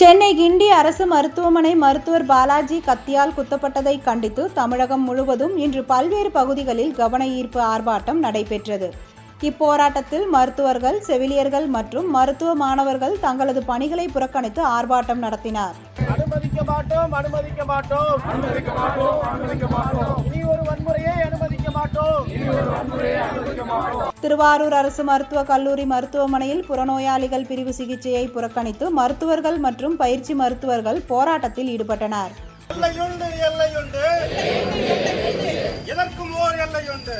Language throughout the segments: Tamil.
சென்னை கிண்டி அரசு மருத்துவமனை மருத்துவர் பாலாஜி கத்தியால் குத்தப்பட்டதை கண்டித்து தமிழகம் முழுவதும் இன்று பல்வேறு பகுதிகளில் கவன ஈர்ப்பு ஆர்ப்பாட்டம் நடைபெற்றது. இப்போராட்டத்தில் மருத்துவர்கள் செவிலியர்கள் மற்றும் மருத்துவ மாணவர்கள் தங்களது பணிகளை புறக்கணித்து ஆர்ப்பாட்டம் நடத்தினார். அனுமதிக்க மாட்டோம் அனுமதிக்க மாட்டோம். அனுமதிக்க மாட்டோம் அனுமதிக்க மாட்டோம். இனி ஒரு வன்முறையை அனுமதிக்க மாட்டோம். இனி ஒரு வன்முறையை அனுமதிக்க மாட்டோம். திருவாரூர் அரசு மருத்துவக் கல்லூரி மருத்துவமனையில் புறநோயாளிகள் பிரிவு சிகிச்சையை புறக்கணித்து மருத்துவர்கள் மற்றும் பயிற்சி மருத்துவர்கள் போராட்டத்தில் ஈடுபட்டனர். எல்லையுண்டு எல்லையுண்டு. எதற்கும் ஓர் எல்லையுண்டு.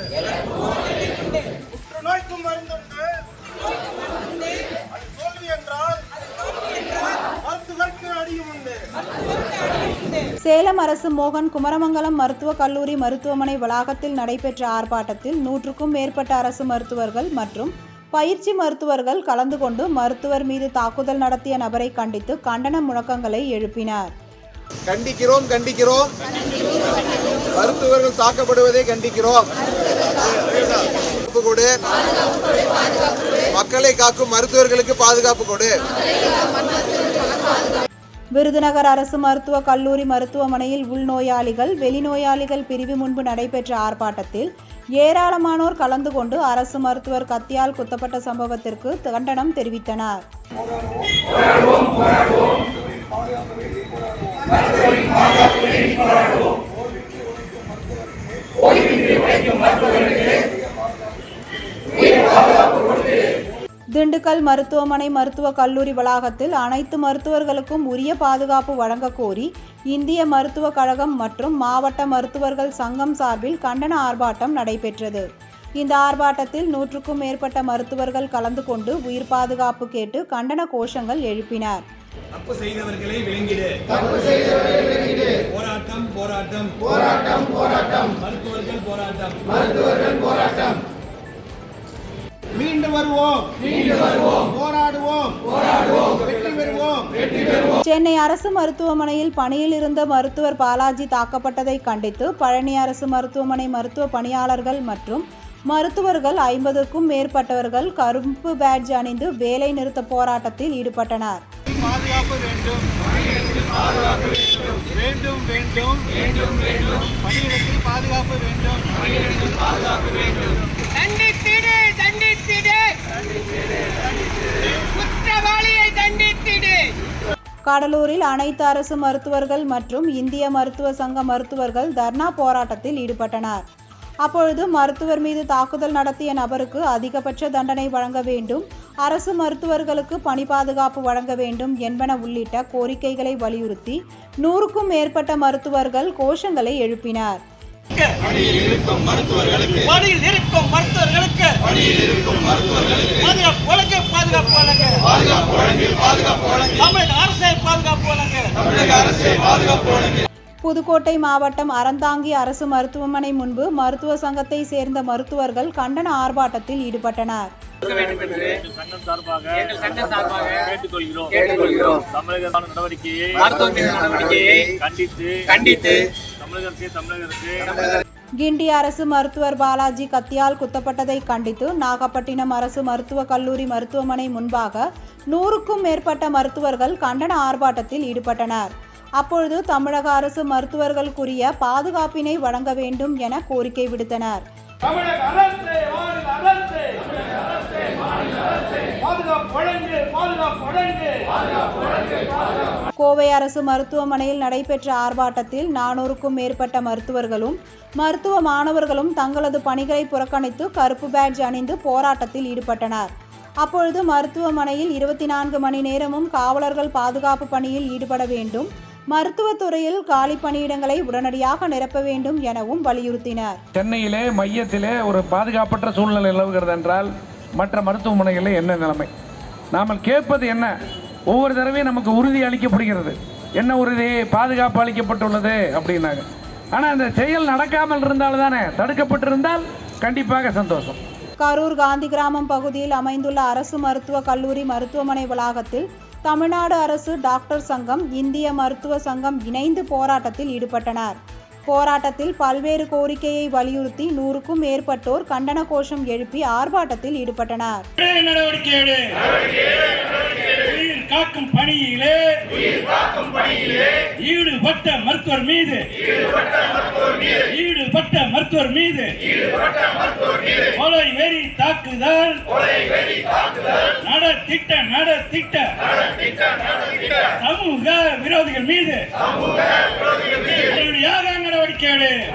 சேலம் அரசு மோகன் குமரமங்கலம் மருத்துவக் கல்லூரி மருத்துவமனை வளாகத்தில் நடைபெற்ற ஆர்ப்பாட்டத்தில் நூற்றுக்கும் மேற்பட்ட அரசு மருத்துவர்கள் மற்றும் பயிற்சி மருத்துவர்கள் கலந்து கொண்டு மருத்துவர் மீது தாக்குதல் நடத்திய நபரை கண்டித்து கண்டன முழக்கங்களை எழுப்பினார். கண்டிக்கிறோம் கண்டிக்கிறோம். மருத்துவர்கள் தாக்கப்படுவதை கண்டிக்கிறோம். கொடு. மக்களை காக்கும் மருத்துவர்களுக்கு பாதுகாப்பு கொடு. விருதுநகர் அரசு மருத்துவக் கல்லூரி மருத்துவமனையில் உள்நோயாளிகள் வெளிநோயாளிகள் பிரிவு முன்பு நடைபெற்ற ஆர்ப்பாட்டத்தில் ஏராளமானோர் கலந்து கொண்டு அரசு மருத்துவர் கத்தியால் குத்தப்பட்ட சம்பவத்திற்கு கண்டனம் தெரிவித்தனர். திண்டுக்கல் மருத்துவமனை மருத்துவக் கல்லூரி வளாகத்தில் அனைத்து மருத்துவர்களுக்கும் உரிய பாதுகாப்பு வழங்கக் கோரி இந்திய மருத்துவக் கழகம் மற்றும் மாவட்ட மருத்துவர்கள் சங்கம் சார்பில் கண்டன ஆர்ப்பாட்டம் நடைபெற்றது. இந்த ஆர்ப்பாட்டத்தில் நூற்றுக்கும் மேற்பட்ட மருத்துவர்கள் கலந்து கொண்டு உயிர் பாதுகாப்பு கேட்டு கண்டன கோஷங்கள் எழுப்பினர். தப்பு செய்தவர்களை விளங்கிடு போராட்டம் போராட்டம். போராட்டம் போராட்டம். மருத்துவர்கள் போராட்டம். மருத்துவர்கள் போராட்டம். மீண்டு வருவோம். போராடுவோம். போராடுவோம். வெற்றி பெறுவோம். வெற்றி பெறுவோம். சென்னை அரசு மருத்துவமனையில் பணியில் இருந்த மருத்துவர் பாலாஜி தாக்கப்பட்டதை கண்டித்து பழனி அரசு மருத்துவமனை மருத்துவ பணியாளர்கள் மற்றும் மருத்துவர்கள் ஐம்பதுக்கும் மேற்பட்டவர்கள் கருப்பு பேட்ஜ் அணிந்து வேலை நிறுத்த போராட்டத்தில் ஈடுபட்டனர். பாதுகாப்பு வேண்டும். வேண்டும். வேண்டும் வேண்டும். வேண்டும் பணியிடத்தில் பாதுகாப்பு வேண்டும். கடலூரில் அனைத்து அரசு மருத்துவர்கள் மற்றும் இந்திய மருத்துவ சங்க மருத்துவர்கள் தர்ணா போராட்டத்தில் ஈடுபட்டனர். அப்பொழுது மருத்துவர் மீது தாக்குதல் நடத்திய நபருக்கு அதிகபட்ச தண்டனை வழங்க வேண்டும் அரசு மருத்துவர்களுக்கு பணி பாதுகாப்பு வழங்க வேண்டும் என்பன உள்ளிட்ட கோரிக்கைகளை வலியுறுத்தி நூறுக்கும் மேற்பட்ட மருத்துவர்கள் கோஷங்களை எழுப்பினர். பணியில் இருக்கும் மருத்துவர்களுக்கு பாதுகாப்பு வழங்க பாதுகாப்பு வழங்க. தமிழக அரசே பாதுகாப்பு வழங்க. புதுக்கோட்டை மாவட்டம் அறந்தாங்கி அரசு மருத்துவமனை முன்பு மருத்துவ சங்கத்தை சேர்ந்த மருத்துவர்கள் கண்டன ஆர்ப்பாட்டத்தில் ஈடுபட்டனர். தமிழக நடவடிக்கையை நடவடிக்கையை கண்டித்து கண்டித்து தமிழக அரசு தமிழக அரசு கிண்டி அரசு மருத்துவர் பாலாஜி கத்தியால் குத்தப்பட்டதை கண்டித்து நாகப்பட்டினம் அரசு மருத்துவக் கல்லூரி மருத்துவமனை முன்பாக நூறுக்கும் மேற்பட்ட மருத்துவர்கள் கண்டன ஆர்ப்பாட்டத்தில் ஈடுபட்டனர். அப்பொழுது தமிழக அரசு மருத்துவர்களுக்குரிய பாதுகாப்பினை வழங்க வேண்டும் என கோரிக்கை விடுத்தனர். பாதுகாப்பு கோவை அரசு மருத்துவமனையில் நடைபெற்ற ஆர்ப்பாட்டத்தில் நானூறுக்கும் மேற்பட்ட மருத்துவர்களும் மருத்துவ மாணவர்களும் தங்களது பணிகளை புறக்கணித்து கருப்பு பேட்ஜ் அணிந்து போராட்டத்தில் ஈடுபட்டனர். அப்பொழுது மருத்துவமனையில் இருபத்தி நான்கு மணி நேரமும் காவலர்கள் பாதுகாப்பு பணியில் ஈடுபட வேண்டும் மருத்துவத்துறையில் காலி பணியிடங்களை உடனடியாக நிரப்ப வேண்டும் எனவும் வலியுறுத்தினர். சென்னையிலே மையத்திலே ஒரு பாதுகாப்பற்ற சூழ்நிலை நிலவுகிறது என்றால் மற்ற மருத்துவமனைகளில் என்ன நிலைமை? நாம் கேட்பது என்ன? ஒவ்வொரு தடவையும் நமக்கு உறுதி அளிக்கப்படுகிறது. என்ன உறுதி? பாதுகாப்பு அளிக்கப்பட்டுள்ளது அப்படின்னாங்க. ஆனால் அந்த செயல் நடக்காமல் இருந்தால் தானே? தடுக்கப்பட்டிருந்தால் கண்டிப்பாக சந்தோஷம். கரூர் காந்தி கிராமம் பகுதியில் அமைந்துள்ள அரசு மருத்துவக் கல்லூரி மருத்துவமனை வளாகத்தில் தமிழ்நாடு அரசு டாக்டர் சங்கம் இந்திய மருத்துவ சங்கம் இணைந்து போராட்டத்தில் ஈடுபட்டனர். போராட்டத்தில் பல்வேறு கோரிக்கையை வலியுறுத்தி நூறுக்கும் மேற்பட்டோர் கண்டன கோஷம் எழுப்பி ஆர்ப்பாட்டத்தில் ஈடுபட்டனர். நடவடிக்கை எடு உயிர் காக்கும் பணியிலே ஈடுபட்ட மருத்துவர் மீது ஈடுபட்ட மருத்துவர் மீது கொலை வெறி தாக்குதல் நடத்திட்ட நடத்திட்ட சமூக விரோதிகள் மீது உடனடியாக நடவடிக்கை